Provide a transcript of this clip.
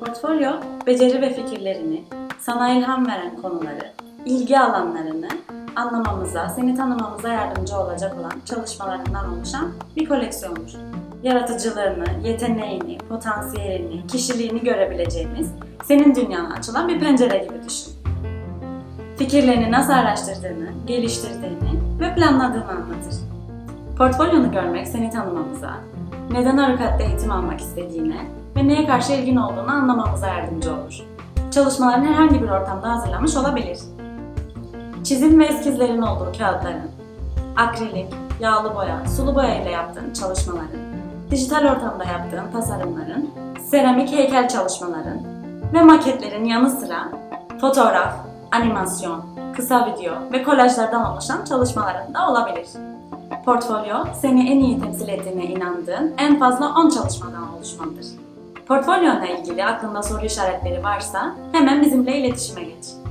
Portfolyo, beceri ve fikirlerini, sana ilham veren konuları, ilgi alanlarını anlamamıza, seni tanımamıza yardımcı olacak olan çalışmalarından oluşan bir koleksiyondur. Yaratıcılığını, yeteneğini, potansiyelini, kişiliğini görebileceğimiz, senin dünyana açılan bir pencere gibi düşün. Fikirlerini nasıl araştırdığını, geliştirdiğini ve planladığını anlatır. Portfolyonu görmek seni tanımamıza, neden avukatla eğitim almak istediğine ve neye karşı ilgin olduğunu anlamamıza yardımcı olur. Çalışmaların herhangi bir ortamda hazırlanmış olabilir. Çizim ve eskizlerin olduğu kağıtların, akrilik, yağlı boya, sulu boya ile yaptığın çalışmaların, dijital ortamda yaptığın tasarımların, seramik heykel çalışmaların ve maketlerin yanı sıra fotoğraf, animasyon, kısa video ve kolajlardan oluşan çalışmaların da olabilir. Portfolyo, seni en iyi temsil ettiğine inandığın en fazla 10 çalışmadan oluşmalıdır. Portfolyonla ilgili aklında soru işaretleri varsa hemen bizimle iletişime geç.